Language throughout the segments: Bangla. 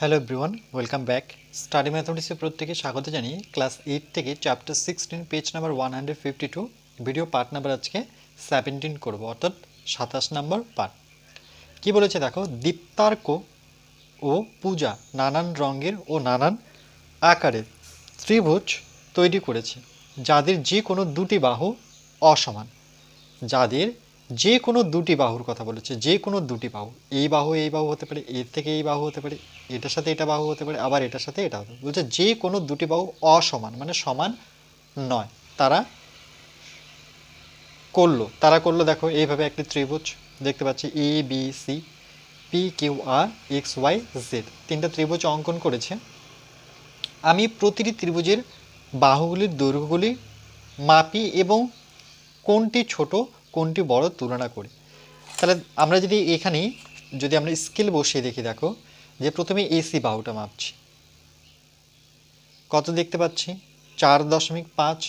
Hello everyone welcome back study ম্যাথমেটিক্সের প্রত্যেকে স্বাগত জানিয়ে ক্লাস এইট থেকে chapter sixteen page number one hundred fifty two video part number আজকে সেভেন্টিন করব, অর্থাৎ সাতাশ নম্বর পার্ট কি বলেছে দেখো? দীপ্তার্ক ও পূজা নানান রঙের ও নানান আকারের ত্রিভুজ তৈরি করেছে, যাদের যে কোনো দুটি বাহু অসমান। যাদের যে কোনো দুটি বাহুর কথা বলেছে, যে কোনো দুটি বাহু। এই বাহু এই বাহু হতে পারে, এর থেকে এই বাহু হতে পারে, এটার সাথে এটা বাহু হতে পারে, আবার এটার সাথে এটা হতে পারে। বলছে যে কোনো দুটি বাহু অসমান মানে সমান নয়। তারা করল। তারা করল, দেখো, এইভাবে একটি ত্রিভুজ দেখতে পাচ্ছি A B C P Q R X Y Z তিনটা ত্রিভুজ অঙ্কন করেছে। আমি প্রতিটি ত্রিভুজের বাহুগুলির দৈর্ঘ্যগুলি মাপি এবং কোনটি ছোট কোনটি বড় তুলনা করি। তাহলে আমরা যদি এখানে যদি আমরা স্কেল বসিয়ে দেখি, দেখো, যে প্রথমে এসি বাহুটা মাপছি। কত দেখতে পাচ্ছি? চার দশমিক পাঁচ।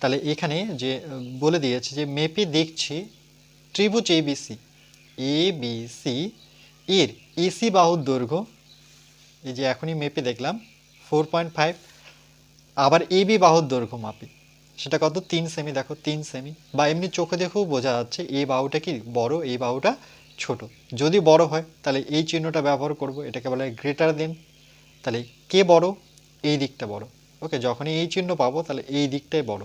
তাহলে এখানে যে, বলে দিয়েছে যে, মেপে দেখছি ত্রিভুজ A B A B C এর এসি বাহুর দৈর্ঘ্য, এই যে এখনই মেপে দেখলাম, ফোর পয়েন্ট ফাইভ। আবার এ বি বাহুর দৈর্ঘ্য মাপি। সেটা কত? তিন সেমি দেখো, তিন সেমি বা এমনি চোখে দেখেও বোঝা যাচ্ছে এই বাহুটা কি বড় এই বাহুটা ছোট। যদি বড় হয়, তাহলে এই চিহ্নটা ব্যবহার করব, এটাকে বলা হয় গ্রেটার দেন তাহলে কে বড়? এই দিকটা বড়। ওকে, যখনই এই চিহ্ন পাবো, তাহলে এই দিকটাই বড়।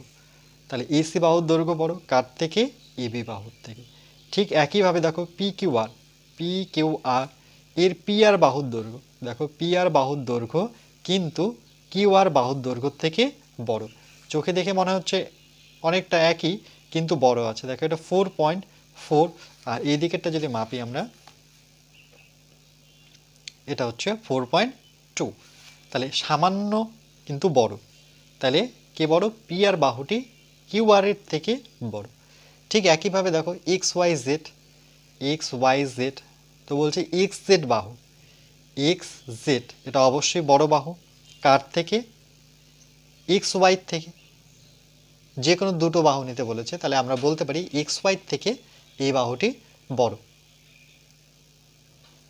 তাহলে এসি বাহুর দৈর্ঘ্য বড়, কার থেকে? এবি বাহুর থেকে। ঠিক একইভাবে দেখো P Q R P Q R এর পি আর বাহুর দৈর্ঘ্য। দেখো পি আর বাহুর দৈর্ঘ্য কিন্তু কিউ আর বাহুর দৈর্ঘ্য থেকে বড়। চোখে দেখে মনে হচ্ছে অনেকটা একই, কিন্তু বড় আছে। দেখো, এটা ফোর পয়েন্ট ফোর আর এই দিকেরটা যদি মাপি আমরা, এটা হচ্ছে ফোর পয়েন্ট টু তাহলে সামান্য কিন্তু বড়। তাহলে কে বড়? পি আর বাহুটি কিউ আর এর থেকে বড়। ঠিক একইভাবে দেখো X Y Z X Y Z তো বলছে এক্স জেড বাহু। এক্স জেড এটা অবশ্যই বড় বাহু। কার থেকে? এক্স ওয়াই থেকে যে কোনো দুটো বাহু নিতে বলেছে, তাহলে আমরা বলতে পারি এক্স ওয়াই থেকে এই বাহুটি বড়।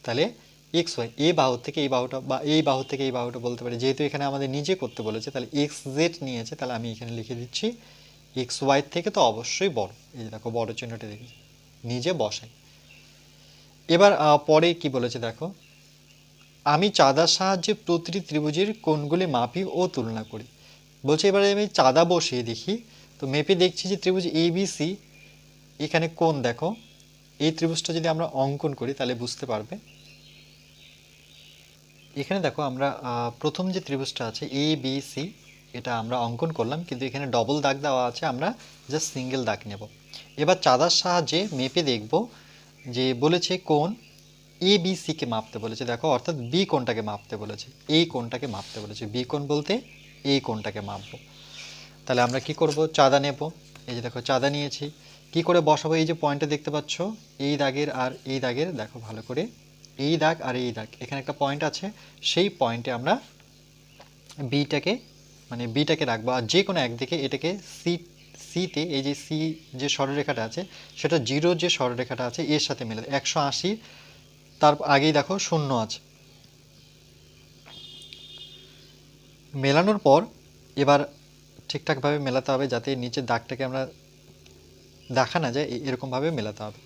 তাহলে এক্স ওয়াই এই বাহু থেকে এই বাহুটা বা এই বাহু থেকে এই বাহুটা বলতে পারি। যেহেতু এখানে আমাদের নিজে করতে বলেছে, তাহলে এক্স জেড নিয়েছে, তাহলে আমি এখানে লিখে দিচ্ছি এক্স ওয়াই থেকে তো অবশ্যই বড়। এই যে দেখো, বড় চিহ্নটা দেখি। নিজে বসাই। এবার পরে কি বলেছে দেখো? আমি চাঁদার সাহায্যে প্রতিটি ত্রিভুজের কোণগুলি মাপি ও তুলনা করি। বলছে এবারে আমি চাঁদা বসিয়ে দেখি। তো মেপে দেখছি যে ত্রিভুজ এ বি সি এখানে কোন দেখো। এই ত্রিভুজটা যদি আমরা অঙ্কন করি তাহলে বুঝতে পারবে। এখানে দেখো আমরা প্রথম যে ত্রিভুজটা আছে এ বি সি এটা আমরা অঙ্কন করলাম, কিন্তু এখানে ডবল দাগ দেওয়া আছে, আমরা জাস্ট সিঙ্গেল দাগ নেব। এবার চাঁদার সাহায্যে মেপে দেখব যে বলেছে কোন এ বি সিকে মাপতে বলেছে। দেখো, অর্থাৎ বি কোনটাকে মাপতে বলেছে। এই কোনটাকে মাপতে বলেছে। বি কোন বলতে এই কোনটাকে মাপবো। তাহলে আমরা কি করব? চাঁদা নেব। এই যে দেখো, চাঁদা নিয়েছি। কি করে বসাবো? এই যে পয়েন্টটা দেখতে পাচ্ছ, এই দাগের আর এই দাগের, দেখো ভালো করে, এই দাগ আর এই দাগ। এখানে একটা পয়েন্ট আছে, সেই পয়েন্টে আমরা বিটাকে মানে বিটাকে রাখব। আর যে কোনো একদিকে এটাকে সি সিতে এই যে সি যে সরলরেখাটা আছে, সেটা জিরো যে সরলরেখাটা আছে, এর সাথে মেলে একশো আশি, তার আগেই দেখো শূন্য আছে। মেলানোর পর এবার ঠিকঠাকভাবে মেলাতে হবে যাতে নিচের দাগটাকে আমরা দেখা না যায় এরকমভাবে মেলাতে হবে।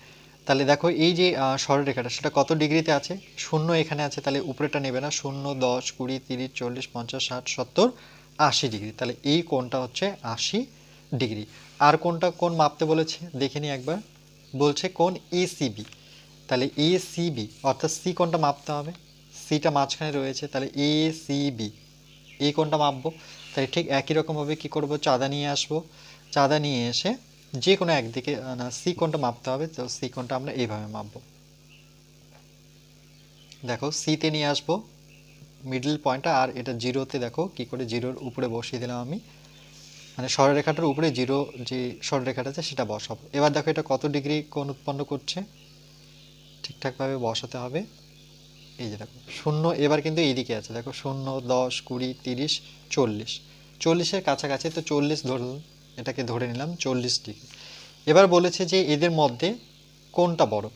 তাহলে দেখো এই যে সরলরেখাটা, সেটা কত ডিগ্রিতে আছে? শূন্য এখানে আছে, তাহলে উপরেটা নেবে না। শূন্য, দশ, কুড়ি, তিরিশ, চল্লিশ, পঞ্চাশ, ষাট, সত্তর, আশি ডিগ্রি। তাহলে এই কোণটা হচ্ছে আশি ডিগ্রি। আর কোনটা কোন মাপতে বলেছে? দেখে নিই একবার। বলছে কোন এসিবি তাহলে এসিবি অর্থাৎ সি কোনটা মাপতে হবে। সিটা মাঝখানে রয়েছে, তাহলে এসিবি এই কোনটা মাপবো। তাই ঠিক একই রকমভাবে কি করব? চাঁদা নিয়ে আসব। চাঁদা নিয়ে এসে যে কোনো একদিকে না, সি কোনটা মাপতে হবে, তো সি কোনটা আমরা এইভাবে মাপবো। দেখো, সিতে নিয়ে আসব মিডল পয়েন্টটা আর এটা জিরোতে দেখো, কি করে জিরোর উপরে বসিয়ে দিলাম আমি। মানে সরলরেখাটার উপরে জিরো যে সরলরেখাটা আছে, সেটা বসাবো। এবার দেখো এটা কত ডিগ্রি কোণ উৎপন্ন করছে? ঠিকঠাকভাবে বসাতে হবে। এই যে দেখো, শূন্য এবার কিন্তু এইদিকে আছে, দেখো শূন্য, দশ, কুড়ি, তিরিশ, চল্লিশ। চল্লিশের কাছাকাছি, তো চল্লিশ ধরুন এটাকে ধরে নিলাম চল্লিশ ডিগ্রি। এবার বলেছে যে এদের মধ্যে কোনটা বড়?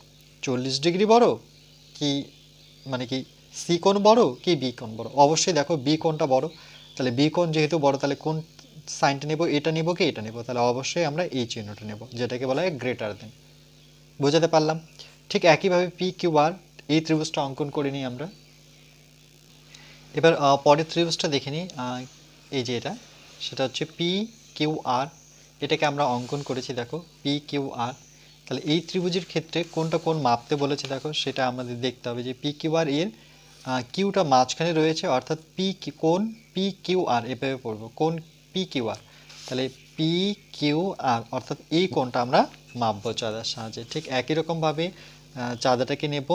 চল্লিশ ডিগ্রি বড় কি মানে কি সি কোণ বড় কি বি কোণ বড়? অবশ্যই দেখো বি কোণটা বড়। তাহলে বি কোণ যেহেতু বড়, তাহলে কোন সাইনটা নেব, এটা নেব কি, এটা নেব? তাহলে অবশ্যই আমরা এই চিহ্নটা নেব, যেটাকে বলা হয় গ্রেটার দেন। বোঝাতে পারলাম? ঠিক একইভাবে পি কিউ আর এই ত্রিভুজটা অঙ্কন করে নিই আমরা। এবার পরের ত্রিভুজটা দেখে নিই এই যে এটা, সেটা হচ্ছে পি কিউ আর এটাকে আমরা অঙ্কন করেছি, দেখো পি কিউ আর তাহলে এই ত্রিভুজের ক্ষেত্রে কোনটা কোন মাপতে বলেছে, দেখো, সেটা আমাদের দেখতে হবে যে পি কিউ আর এর কিউটা মাঝখানে রয়েছে, অর্থাৎ পি কোন পি কিউ আর এভাবে পড়ব, কোন পি কিউ আর তাহলে পি কিউ আর অর্থাৎ এই কোনটা আমরা মাপবো চাঁদার সাহায্যে, ঠিক একই রকমভাবে চাঁদাটাকে নেব।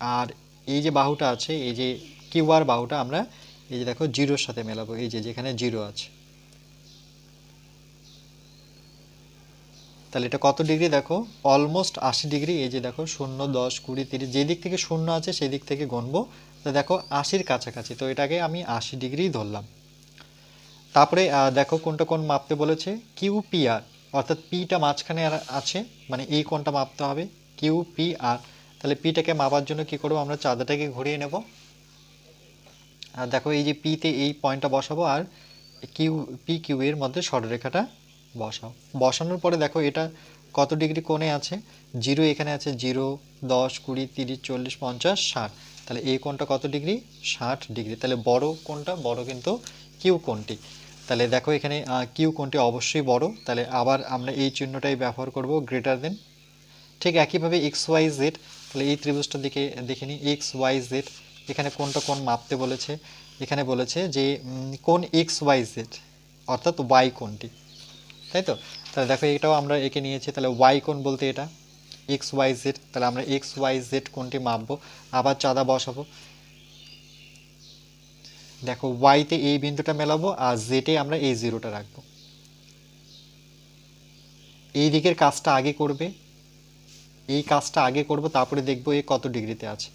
আর এই যে বাহুটা আছে, এই যে কিউ আর বাহুটা আমরা, এই যে দেখো, জিরোর সাথে মেলাবো। এই যে, যেখানে জিরো আছে। তাহলে এটা কত ডিগ্রি দেখো? অলমোস্ট আশি ডিগ্রি। এই যে দেখো, শূন্য, দশ, কুড়ি, তিরিশ, যে দিক থেকে শূন্য আছে, সেই দিক থেকে গণবো তো দেখো, আশির কাছাকাছি। তো এটাকে আমি আশি ডিগ্রি ধরলাম। তারপরে দেখো, কোনটা কোন মাপতে বলেছে? কিউ পি আর, অর্থাৎ পিটা মাঝখানে আছে মানে এই কোনটা মাপতে হবে? কিউ পি আর তাহলে পিটাকে মাপার জন্য কি করব? আমরা চাঁদাটাকে ঘুরিয়ে নেব। আর দেখো, এই যে পিতে এই পয়েন্টটা বসাবো, আর কিউ পি কিউ এর মধ্যে সরলরেখাটা বসাও। বসানোর পরে দেখো, এটা কত ডিগ্রি কোণে আছে? জিরো এখানে আছে জিরো, দশ, কুড়ি, তিরিশ, চল্লিশ, পঞ্চাশ, ষাট। তাহলে এই কোণটা কত ডিগ্রি? ষাট ডিগ্রি। তাহলে বড় কোণটা, বড় কিন্তু কিউ কোণটি। তাহলে দেখো এখানে কিউ কোণটি অবশ্যই বড়। তাহলে আবার আমরা এই চিহ্নটাই ব্যবহার করব গ্রেটার দেন ঠিক একইভাবে এক্স ওয়াই জেড তাহলে এই ত্রিভুজটার দিকে দেখে নিই এক্স ওয়াই জেড এখানে কোনটা কোন মাপতে বলেছে? এখানে বলেছে যে কোন এক্স ওয়াই জেড অর্থাৎ ওয়াই কোনটি? তাই তো? তাহলে দেখো এটাও আমরা এঁকে নিয়েছি, তাহলে ওয়াই কোন বলতে এটা? এক্স ওয়াই জেড তাহলে আমরা এক্স ওয়াই জেড কোনটি মাপবো? আবার চাঁদা বসাবো। দেখো ওয়াইতে এই বিন্দুটা মেলাবো আর জেটে আমরা এই জিরোটা রাখব। এই দিকের কাজটা আগে করবে। এই কাজটা আগে করব, তারপরে দেখব এ কত ডিগ্রিতে আছে।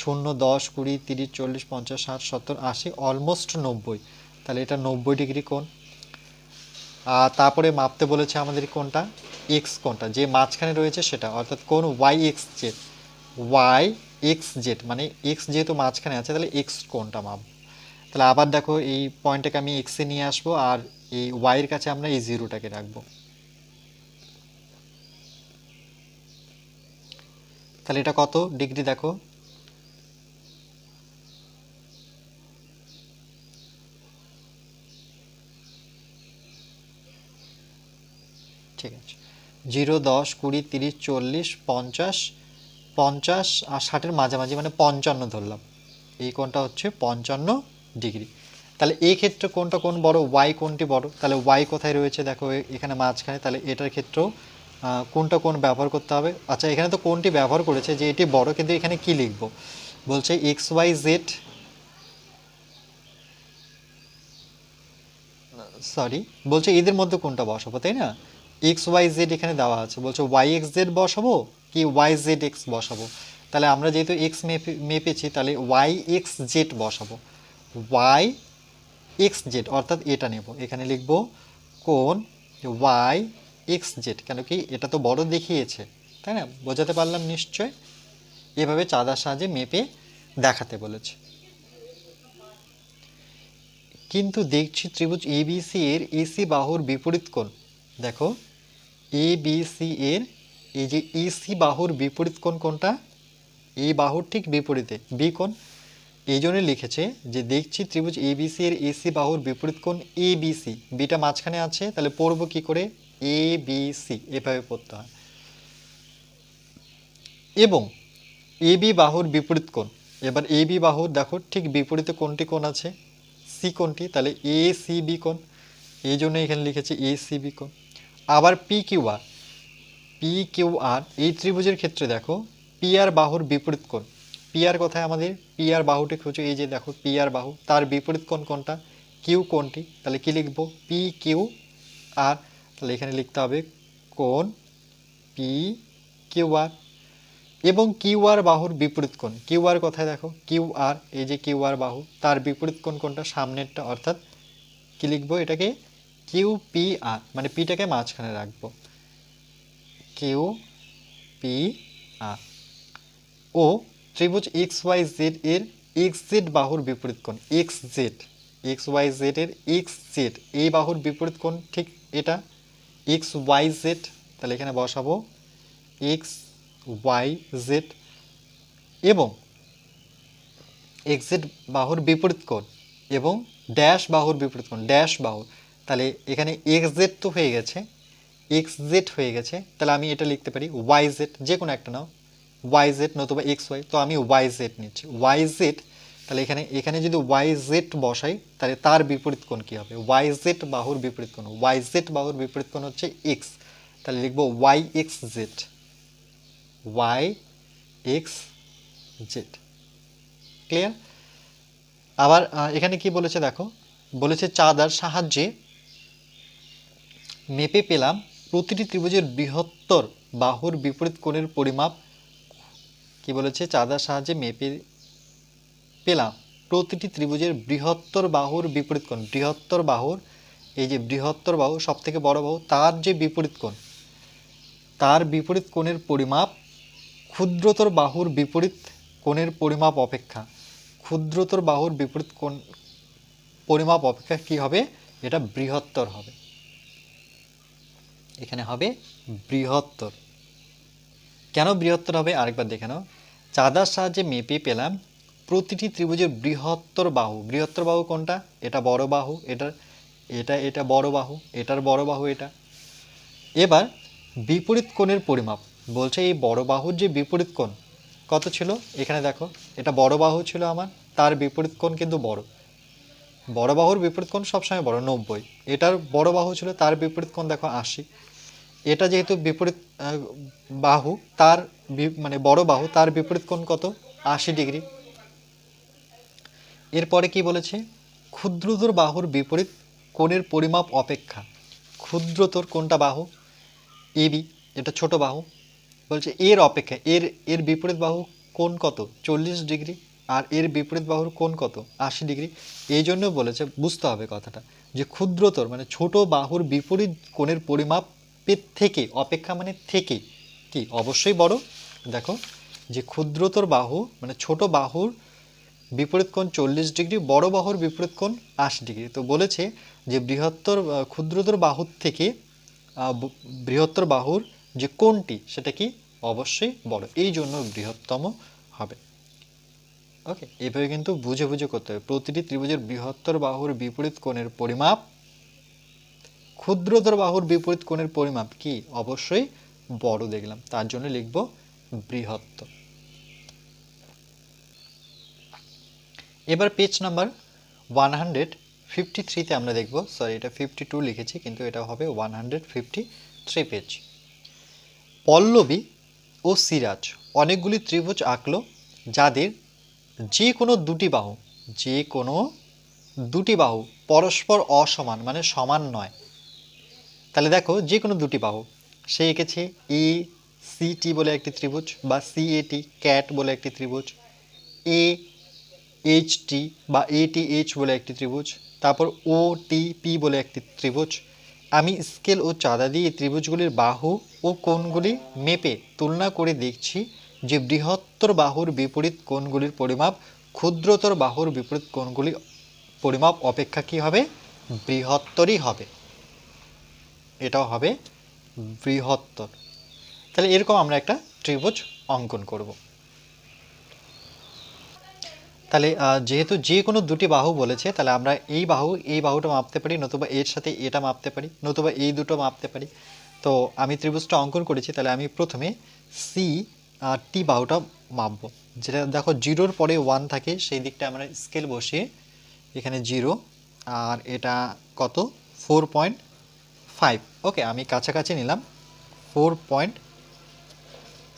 শূন্য, দশ, কুড়ি, তিরিশ, চল্লিশ, পঞ্চাশ, ষাট, সত্তর, আশি অলমোস্ট নব্বই। তাহলে এটা নব্বই ডিগ্রি কোণ। আর তারপরে মাপতে বলেছে আমাদের কোনটা এক্স কোনটা যে মাঝখানে রয়েছে সেটা, অর্থাৎ কোন Y X Z Y X Z মানে এক্স যেহেতু মাঝখানে আছে, তাহলে এক্স কোনটা মাপ। তাহলে আবার দেখো এই পয়েন্টটাকে আমি এক্সে নিয়ে আসব, আর এই ওয়াইয়ের কাছে আমরা এই জিরোটাকে রাখব। তাহলে এটা কত? ডিগ্রি দেখো। ঠিক আছে। জিরো, দশ, কুড়ি, তিরিশ, চল্লিশ, পঞ্চাশ পঞ্চাশ আর ষাটের মাঝামাঝি মানে পঞ্চান্ন ধরলাম। এই কোণটা হচ্ছে পঞ্চান্ন ডিগ্রি। তাহলে এই ক্ষেত্রে কোনটা কোন বড়? ওয়াই কোনটি বড়। তাহলে ওয়াই কোথায় রয়েছে? দেখো এখানে মাঝখানে। তাহলে এটার ক্ষেত্রেও কোনটা কোন ব্যবহার করতে হবে? আচ্ছা এখানে তো কোনটি ব্যবহার করেছে যে এটি বড়, কিন্তু এখানে কি লিখব? বলছে এক্স ওয়াই জেড। সরি, বলছে এদের মধ্যে কোনটা বসাবো, তাই না? এক্স ওয়াই জেড এখানে দেওয়া আছে। বলছে ওয়াই এক্স জেড বসাবো কি ওয়াই জেড এক্স বসাবো? তাহলে আমরা যেহেতু এক্স মেপে, মেপেছি, তাহলে ওয়াই এক্স জেড বসাবো। ওয়াই এক্স জেড, অর্থাৎ এটা নেব। এখানে লিখব কোন? ওয়াই এক্স জেড কেন কি এটা তো বড় দেখিয়েছে, তাই না? বোঝাতে পারলাম নিশ্চয়? এভাবে চাঁদার সাহায্যে মেপে দেখাতে বলেছে। কিন্তু দেখছি ত্রিভুজ এ এবিসি এর এসি বাহুর বিপরীত কোণ। দেখো এ এবিসি এর এই যে এসি বাহুর বিপরীত কোণ কোনটা এই বাহুর ঠিক বিপরীতে বি কোণ। এই জন্য লিখেছে যে দেখছি ত্রিভুজ এবিসি এর এসি বাহুর বিপরীত কোণ এবিসি বিটা মাঝখানে আছে, তাহলে পড়ব কি করে? এ বি সি এভাবে পড়তে হয়। এবং এ বি বাহুর বিপরীত কোণ। এবার এ বি বাহুর দেখো ঠিক বিপরীতে কোনটি কোণ আছে? সি কোণটি তাহলে এ সি বি কোণ। এই জন্য এখানে লিখেছি এ সি বি কোণ। আবার P Q R P Q R এই ত্রিভুজের ক্ষেত্রে দেখো পি আর বাহুর বিপরীত কোণ। পি আর কোথায় আমাদের? পি আর বাহুটি খুঁজো, এই যে দেখো পি আর বাহু। তার বিপরীত কোণ কোনটা? কিউ কোনটি? তাহলে কি লিখব? পি কিউ আর তাহলে এখানে লিখতে হবে কোণ পি কিউ আর এবং কিউ আর বাহুর বিপরীত কোণ। কিউ আর কোথায় দেখো? কিউ আর এই যে কিউ আর বাহু, তার বিপরীত কোণ কোনটা সামনেরটা, অর্থাৎ কি লিখব? এটাকে কিউ পি আর মানে পিটাকে মাঝখানে রাখব। কিউ পি আর ও, ত্রিভুজ এক্স ওয়াই জেড এর এক্স জেড বাহুর বিপরীত কোণ X Z X Y Z এর এক্স জেড এই বাহুর বিপরীত কোণ ঠিক এটা? এক্স ওয়াই জেড তাহলে এখানে বসাবো এক্স ওয়াই জেড এবং এক্সিট বাহুর বিপরীত কোণ এবং ড্যাশ বাহুর বিপরীত কোণ ড্যাশ বাহু। তাহলে এখানে এক্স জেড তো হয়ে গেছে এক্স জেড হয়ে গেছে, তাহলে আমি এটা লিখতে পারি ওয়াই জেড যে কোনো একটা নাও ওয়াই জেড নতুবা এক্স ওয়াই তো আমি ওয়াই জেড নিচ্ছি। ওয়াই জেড তাহলে এখানে এখানে যদি ওয়াই জেড বসাই, তাহলে তার বিপরীত কোণ কী হবে? ওয়াই জেড বাহুর বিপরীত কোণ। ওয়াই জেড বাহুর বিপরীত কোণ হচ্ছে এক্স তাহলে লিখব Y X Z Y X Z clear আবার এখানে কি বলেছে দেখো? বলেছে চাঁদার সাহায্যে মেপে পেলাম প্রতিটি ত্রিভুজের বৃহত্তর বাহুর বিপরীত কোণের পরিমাপ। কি বলেছে? চাঁদার সাহায্যে মেপে পেলাম। প্রতিটি ত্রিভুজের বৃহত্তর বাহুর বিপরীত কোণ। বৃহত্তর বাহুর, এই যে বৃহত্তর বাহু সব থেকে বড় বাহু, তার যে বিপরীত কোণ, তার বিপরীত কোণের পরিমাপ ক্ষুদ্রতর বাহুর বিপরীত কোণের পরিমাপ অপেক্ষা। ক্ষুদ্রতর বাহুর বিপরীত কোণ, পরিমাপ অপেক্ষা কি হবে? এটা বৃহত্তর হবে। এখানে হবে বৃহত্তর। কেন বৃহত্তর হবে? আরেকবার দেখে নাও। চাঁদার সাহায্যে মেপে পেলাম প্রতিটি ত্রিভুজের বৃহত্তর বাহু। বৃহত্তর বাহু কোনটা? এটা বড় বাহু এটার এটা এটা বড় বাহু, এটার বড় বাহু, এটা। এবার বিপরীত কোণের পরিমাপ। বলছে এই বড় বাহুর যে বিপরীত কোণ, কত ছিল? এখানে দেখো, এটা বড় বাহু ছিল আমার, তার বিপরীত কোণ কিন্তু বড়। বড় বাহুর বিপরীত কোণ সবসময় বড়, নব্বই। এটার বড় বাহু ছিল, তার বিপরীত কোণ দেখো, আশি। এটা যেহেতু বিপরীত বাহু, তার মানে বড় বাহু, তার বিপরীত কোণ কত? আশি ডিগ্রি। এরপরে কি বলেছে? ক্ষুদ্রতর বাহুর বিপরীত কোণের পরিমাপ অপেক্ষা। ক্ষুদ্রতর কোনটা বাহু? এবি এটা ছোট বাহু। বলছে এর অপেক্ষা, এর এর বিপরীত বাহু কোণ কত? চল্লিশ ডিগ্রি। আর এর বিপরীত বাহুর কোণ কত? আশি ডিগ্রি। এই জন্য বলেছে, বুঝতে হবে কথাটা, যে ক্ষুদ্রতর মানে ছোট বাহুর বিপরীত কোণের পরিমাপের থেকে, অপেক্ষা মানে থেকে কি? অবশ্যই বড়। দেখো, যে ক্ষুদ্রতর বাহু মানে ছোট বাহুর বিপরীত কোণ চল্লিশ ডিগ্রি, বড় বাহুর বিপরীত কোণ আশি ডিগ্রি। তো বলেছে যে বৃহত্তর ক্ষুদ্রতর বাহুর থেকে বৃহত্তর বাহুর যে কোণটি, সেটা কি? অবশ্যই বড়। এই জন্য বৃহত্তম হবে। ওকে এইভাবে কিন্তু বুঝে বুঝে করতে হবে। প্রতিটি ত্রিভুজের বৃহত্তর বাহুর বিপরীত কোণের পরিমাপ, ক্ষুদ্রতর বাহুর বিপরীত কোণের পরিমাপ কি? অবশ্যই বড় দেখলাম। তার জন্য লিখব বৃহত্তর। এবার page number one hundred fifty থ্রিতে আমরা দেখব সরি এটা ফিফটি টু লিখেছি, কিন্তু এটা হবে one hundred fifty three page Pallavi ও সিরাজ অনেকগুলি ত্রিভুজ আঁকলো যাদের যে কোনো দুটি বাহু যে কোনো দুটি বাহু পরস্পর অসমান মানে সমান নয়। তাহলে দেখো যে কোনো দুটি বাহু, সে এঁকেছে এ সি টি বলে একটি ত্রিভুজ বা সি এ টি ক্যাট বলে একটি ত্রিভুজ এ এইচ টি বা এ টি এইচ বলে একটি ত্রিভুজ, তারপর ও টি পি বলে একটি ত্রিভুজ। আমি স্কেল ও চাঁদা দিয়ে ত্রিভুজগুলির বাহু ও কোণগুলি মেপে তুলনা করে দেখছি যে বৃহত্তর বাহুর বিপরীত কোণগুলির পরিমাপ, ক্ষুদ্রতর বাহুর বিপরীত কোণগুলি পরিমাপ অপেক্ষা কী হবে? বৃহত্তরই হবে। এটাও হবে বৃহত্তর। তাহলে এরকম আমরা একটা ত্রিভুজ অঙ্কন করব। তাহলে যেহেতু যে কোনো দুটি বাহু বলেছে, তাহলে আমরা এই বাহু, এই বাহুটা মাপতে পারি, নতুবা এর সাথে এটা মাপতে পারি, নতুবা এই দুটো মাপতে পারি। তো আমি ত্রিভুজটা অঙ্কন করেছি, তাহলে আমি প্রথমে সি আর টি বাহুটা মাপবো। যেটা দেখো জিরোর পরে ওয়ান থাকে, সেই দিকটা আমরা স্কেল বসিয়ে এখানে জিরো, আর এটা কত? ফোর পয়েন্ট ফাইভ ওকে আমি কাছাকাছি নিলাম। Four point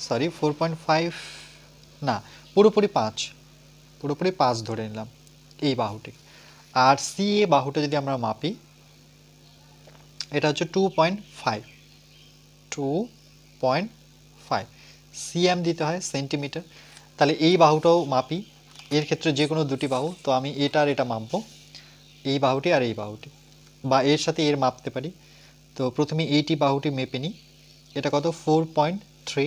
sorry four point five না, পুরোপুরি পাঁচ। পুরোপুরি পাঁচ ধরে নিলাম এই বাহুটি। আর সি এ বাহুটা যদি আমরা মাপি, এটা হচ্ছে two point five two point five CM দিতে হয় সেন্টিমিটার তাহলে এই বাহুটাও মাপি। এর ক্ষেত্রে যে কোনো দুটি বাহু, তো আমি এটা আর এটা মাপবো। এই বাহুটি আর এই বাহুটি। বা এর সাথে এর মাপতে পারি। তো প্রথমে এইটি বাহুটি মেপে নিই। এটা কত? ফোর পয়েন্ট থ্রি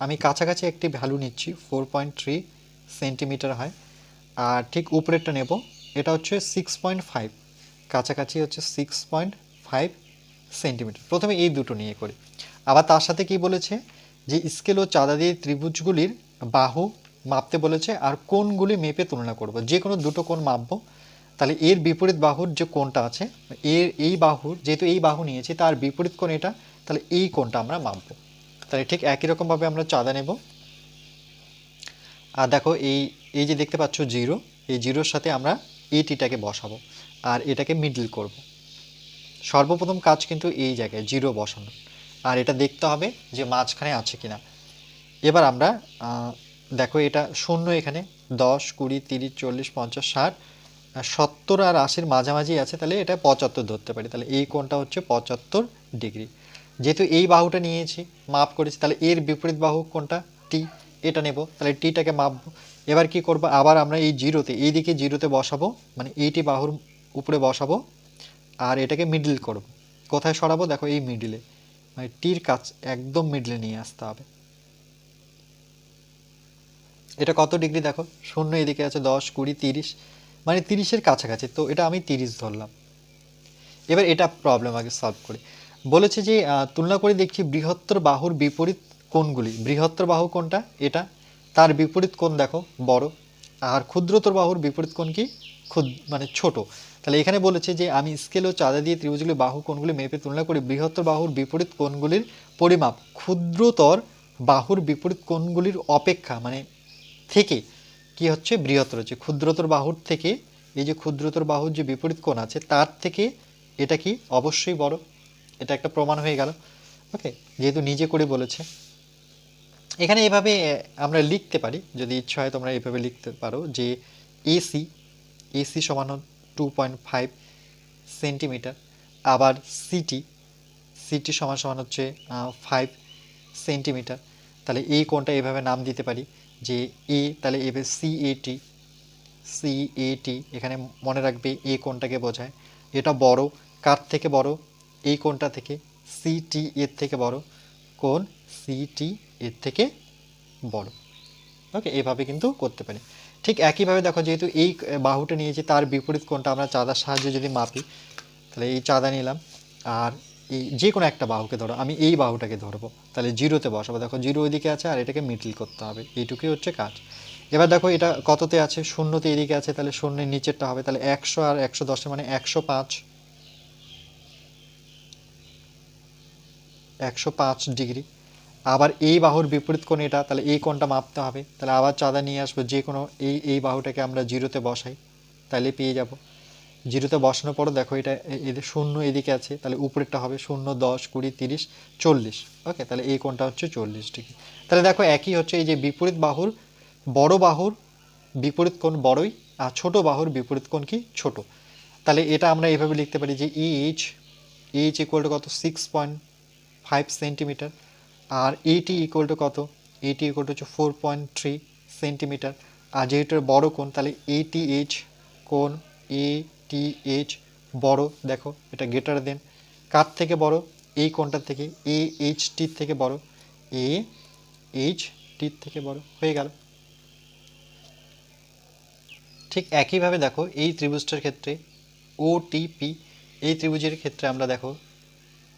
আমি কাছাকাছি একটি ভ্যালু নিচ্ছি। ফোর পয়েন্ট থ্রি সেন্টিমিটার হয়। আর ঠিক উপরেরটা নেব। এটা হচ্ছে সিক্স পয়েন্ট ফাইভ কাছাকাছি হচ্ছে সিক্স পয়েন্ট ফাইভ সেন্টিমিটার প্রথমে এই দুটো নিয়ে করি। আবার তার সাথে কি বলেছে? যে স্কেল ও চাঁদা দিয়ে ত্রিভুজগুলির বাহু মাপতে বলেছে আর কোনগুলি মেপে তুলনা করব। যে কোনো দুটো কোণ মাপবো। তাহলে এর বিপরীত বাহুর যে কোণটা আছে, এর এই বাহুর যেহেতু এই বাহু নিয়েছি, তার বিপরীত কোণ এটা, তাহলে এই কোণটা আমরা মাপবো। তাহলে ঠিক একই রকমভাবে আমরা চাঁদা নেব। আর দেখো এই এই যে দেখতে পাচ্ছ জিরো, এই জিরোর সাথে আমরা এটিটাকে বসাবো আর এটাকে মিডল করব। সর্বপ্রথম কাজ কিন্তু এই জায়গায় জিরো বসানো। আর এটা দেখতে হবে যে মাঝখানে আছে কিনা। এবার আমরা দেখো এটা শূন্য এখানে, দশ, কুড়ি, তিরিশ, চল্লিশ, পঞ্চাশ, ষাট, সত্তর আর আশির মাঝামাঝি আছে, তাহলে এটা পঁচাত্তর ধরতে পারি। তাহলে এই কোণটা হচ্ছে পঁচাত্তর ডিগ্রি। যেহেতু এই বাহুটা নিয়েছি, মাপ করেছি, তাহলে এর বিপরীত বাহু কোনটা? টি। এটা নেব, তাহলে টিটাকে মাপবো এবার কি করব, আবার আমরা এই জিরোতে, এই দিকে জিরোতে বসাবো মানে এইটি বাহুর উপরে বসাবো, আর এটাকে মিডল করব। কোথায় সরাবো? দেখো এই মিডলে মানে টির কাছ একদম মিডলে নিয়ে আসতে হবে। এটা কত ডিগ্রি? দেখো, শূন্য এদিকে আছে দশ, কুড়ি, তিরিশ মানে তিরিশের কাছাকাছি, তো এটা আমি তিরিশ ধরলাম। এবার এটা প্রবলেম আগে সলভ করি। বলেছে যে তুলনা করে দেখছি বৃহত্তর বাহুর বিপরীত কোণগুলি? বৃহত্তর বাহু কোনটা এটা। তার বিপরীত কোণ দেখো, বড়। আর ক্ষুদ্রতর বাহুর বিপরীত কোণ কি? ক্ষুদ মানে ছোট। তাহলে এখানে বলেছে যে আমি স্কেল ও চাঁদা দিয়ে ত্রিভুজগুলি বাহু কোণগুলি মেপে তুলনা করি। বৃহত্তর বাহুর বিপরীত কোণগুলির পরিমাপ ক্ষুদ্রতর বাহুর বিপরীত কোণগুলির অপেক্ষা মানে থেকে কি হচ্ছে? বৃহত্তর হচ্ছে। ক্ষুদ্রতর বাহুর থেকে এই যে ক্ষুদ্রতর বাহুর যে বিপরীত কোণ আছে, তার থেকে এটা কি? অবশ্যই বড়। এটা একটা প্রমাণ হয়ে গেল। ওকে? যেহেতু নিজে করে বলেছে। এখানে এভাবে আমরা লিখতে পারি, যদি ইচ্ছা হয় তোমরা এভাবে লিখতে পারো যে এসি এসি সমান টু পয়েন্ট ফাইভ সেন্টিমিটার আবার সিটি সিটি সমান সমান হচ্ছে ফাইভ সেন্টিমিটার তাহলে এই কোণটা এভাবে নাম দিতে পারি যে এ তাহলে এভাবে সি এ টি সি এ টি এখানে মনে রাখবে এ কোণটাকে বোঝায়। এটা বড়, কার থেকে বড়? এই কোণটা থেকে সি টি এর থেকে বড়। কোণ? সি টি এর থেকে বড়। ওকে এভাবে কিন্তু করতে পারি। ঠিক একইভাবে দেখো, যেহেতু এই বাহুটা নিয়েছি তার বিপরীত কোণটা আমরা চাঁদার সাহায্যে যদি মাপি, তাহলে এই চাঁদা নিলাম। আর এই যে কোনো একটা বাহুকে ধরো, আমি এই বাহুটাকে ধরবো। তাহলে জিরোতে বসাবো। দেখো, জিরো ওইদিকে আছে আর এটাকে মিডল করতে হবে। এইটুকুই হচ্ছে কাজ। এবার দেখো, এটা কততে আছে? শূন্যতে এদিকে আছে, তাহলে শূন্যের নিচেরটা হবে। তাহলে একশো আর একশো দশে মানে একশো পাঁচ। একশো পাঁচ ডিগ্রি। আবার এই বাহুর বিপরীত কোণ এটা, তাহলে এই কোণটা মাপতে হবে। তাহলে আবার চাঁদা নিয়ে আসব যে কোনো এই এই বাহুটাকে আমরা জিরোতে বসাই, তাহলে পেয়ে যাব। জিরোতে বসানোর পরও দেখো এটা এদের শূন্য এদিকে আছে, তাহলে উপরেরটা হবে শূন্য, দশ, কুড়ি, তিরিশ, চল্লিশ। ওকে, তাহলে এই কোণটা হচ্ছে চল্লিশ ডিগ্রি। তাহলে দেখো একই হচ্ছে এই যে বিপরীত বাহুর, বড় বাহুর বিপরীত কোণ বড়ই, আর ছোট বাহুর বিপরীত কোণ কি ছোট। তাহলে এটা আমরা এভাবে লিখতে পারি যে এইচ এইচ ইকুয়াল টু কত? সিক্স পয়েন্ট ফাইভ সেন্টিমিটার আর এইটি ইকুয়াল টু কত? এটি ইকুয়াল টু হচ্ছে ফোর পয়েন্ট থ্রি সেন্টিমিটার আর যেহেতু এটা বড় কোণ, তাহলে এইটি এইচ কোণ এ টি এইচ বড়। দেখো, এটা গেটার দেন কার থেকে বড়? এই কোণটার থেকে এ এইচ টির থেকে বড়। এ এইচ টির থেকে বড়। হয়ে গেল। ঠিক একইভাবে দেখো, এই ত্রিভুজটার ক্ষেত্রে ও টিপি এই ত্রিভুজের ক্ষেত্রে আমরা দেখো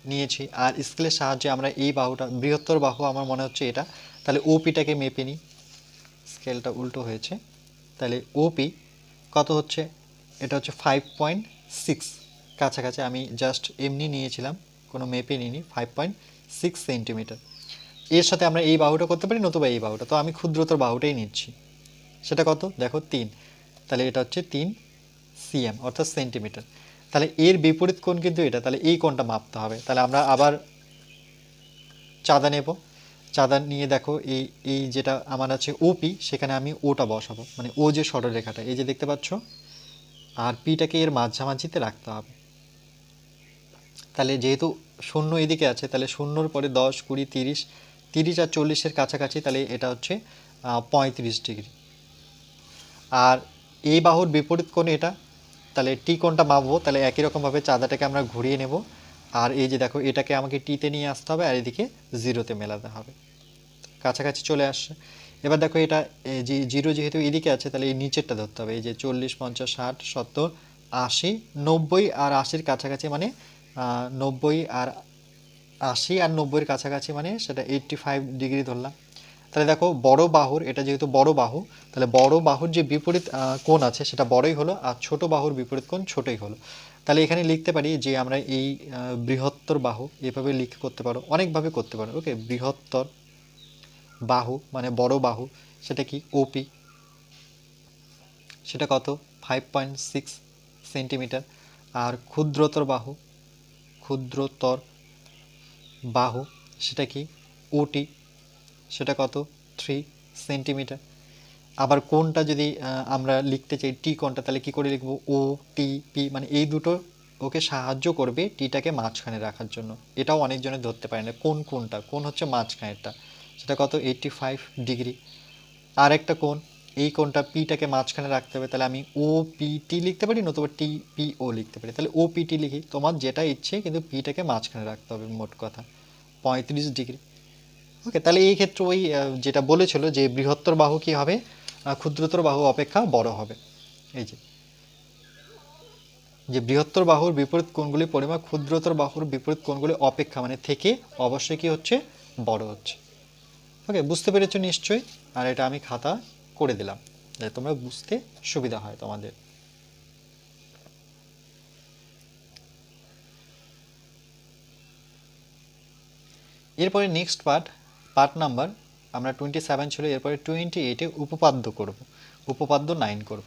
নিয়েছি। আর স্কেলের সাহায্যে আমরা এই বাহুটা, বৃহত্তর বাহু আমার মনে হচ্ছে এটা। তাহলে ওপিটাকে মেপে নিই। স্কেলটা উল্টো হয়েছে। তাহলে ওপি কত হচ্ছে? এটা হচ্ছে ফাইভ পয়েন্ট সিক্স কাছাকাছি আমি জাস্ট এমনি নিয়েছিলাম, কোনো মেপে নিইনি ফাইভ পয়েন্ট সিক্স সেন্টিমিটার এর সাথে আমরা এই বাহুটা করতে পারি, নতুবা এই বাহুটা। তো আমি ক্ষুদ্রতর বাহুটাই নিচ্ছি। সেটা কত? দেখো, তিন। তাহলে এটা হচ্ছে তিন সিএম অর্থাৎ সেন্টিমিটার তাহলে এর বিপরীত কোণ কিন্তু এটা। তাহলে এই কোণটা মাপতে হবে। তাহলে আমরা আবার চাঁদা নেব। চাঁদা নিয়ে দেখো, এই এই যেটা আমার আছে ওপি সেখানে আমি ওটা বসাবো। মানে ও যে সরলরেখাটা এই যে দেখতে পাচ্ছ? আর পিটাকে এর মাঝামাঝিতে রাখতে হবে। তাহলে যেহেতু শূন্য এদিকে আছে, তাহলে শূন্যর পরে দশ, কুড়ি, তিরিশ তিরিশ আর চল্লিশের কাছাকাছি, তাহলে এটা হচ্ছে পঁয়ত্রিশ ডিগ্রি। আর এই বাহুর বিপরীত কোণ এটা? তাহলে টি কোনটা মাপবো? তাহলে একই রকমভাবে চাঁদাটাকে আমরা ঘুরিয়ে নেব। আর এই যে দেখো, এটাকে আমাকে টিতে নিয়ে আসতে হবে আর এদিকে জিরোতে মেলাতে হবে। কাছাকাছি চলে আসছে। এবার দেখো এটা যে জিরো যেহেতু এদিকে আছে, তাহলে এই নিচেরটা ধরতে হবে। এই যে চল্লিশ, পঞ্চাশ, ষাট, সত্তর, আশি, নব্বই আর আশির কাছাকাছি মানে নব্বই আর আশি আর নব্বইয়ের কাছাকাছি মানে সেটা এইট্টি ফাইভ ডিগ্রি ধরলাম। তাহলে দেখো বড় বাহুর, এটা যেহেতু বড় বাহু, তাহলে বড় বাহুর যে বিপরীত কোণ আছে সেটা বড়ই হলো আর ছোট বাহুর বিপরীত কোণ ছোটই হলো। তাহলে এখানে লিখতে পারি যে আমরা এই বৃহত্তর বাহু এভাবে লিখ করতে পারো, অনেকভাবে করতে পারো। ওকে বৃহত্তর বাহু মানে বড় বাহু, সেটা কি? ওপি সেটা কত? ফাইভ পয়েন্ট সিক্স সেন্টিমিটার আর ক্ষুদ্রতর বাহু ক্ষুদ্রতর বাহু, সেটা কি? ওটি সেটা কত? থ্রি সেন্টিমিটার আবার কোনটা যদি আমরা লিখতে চাই টি কোনটা, তাহলে কি করে লিখব? ও টি পি মানে এই দুটো ওকে সাহায্য করবে টিটাকে মাঝখানে রাখার জন্য। এটাও অনেকজনে ধরতে পারে না, কোন কোনটা? কোন হচ্ছে মাঝখানেরটা? সেটা কত? এইটটি ফাইভ ডিগ্রি আর একটা কোন? এই কোনটা পিটাকে মাঝখানে রাখতে হবে, তাহলে আমি ও পি টি লিখতে পারি নতুবা টি পি ও লিখতে পারি। তাহলে ও পি টি লিখি। তোমার যেটা ইচ্ছে, কিন্তু পিটাকে মাঝখানে রাখতে হবে, মোট কথা। পঁয়ত্রিশ ডিগ্রি ওকে তাহলে এই ক্ষেত্রে ওই যেটা বলেছিল যে বৃহত্তর বাহু কি হবে? ক্ষুদ্রতর বাহু অপেক্ষা বড় হবে। এই যে। যে বৃহত্তর বাহুর বিপরীত কোণগুলি পরিমাপ, ক্ষুদ্রতর বাহুর বিপরীত কোণগুলি অপেক্ষা মানে থেকে অবশ্যই কি হচ্ছে? বড় হচ্ছে। ওকে বুঝতে পেরেছ নিশ্চয়ই? আর এটা আমি খাতা করে দিলাম, যাতে তোমরা বুঝতে সুবিধা হয় তোমাদের। এরপরে নেক্সট পার্ট পার্ট নাম্বার আমরা টোয়েন্টি সেভেন ছিল এরপরে টোয়েন্টি এইটে উপপাদ্য করব। উপপাদ্য নাইন করব।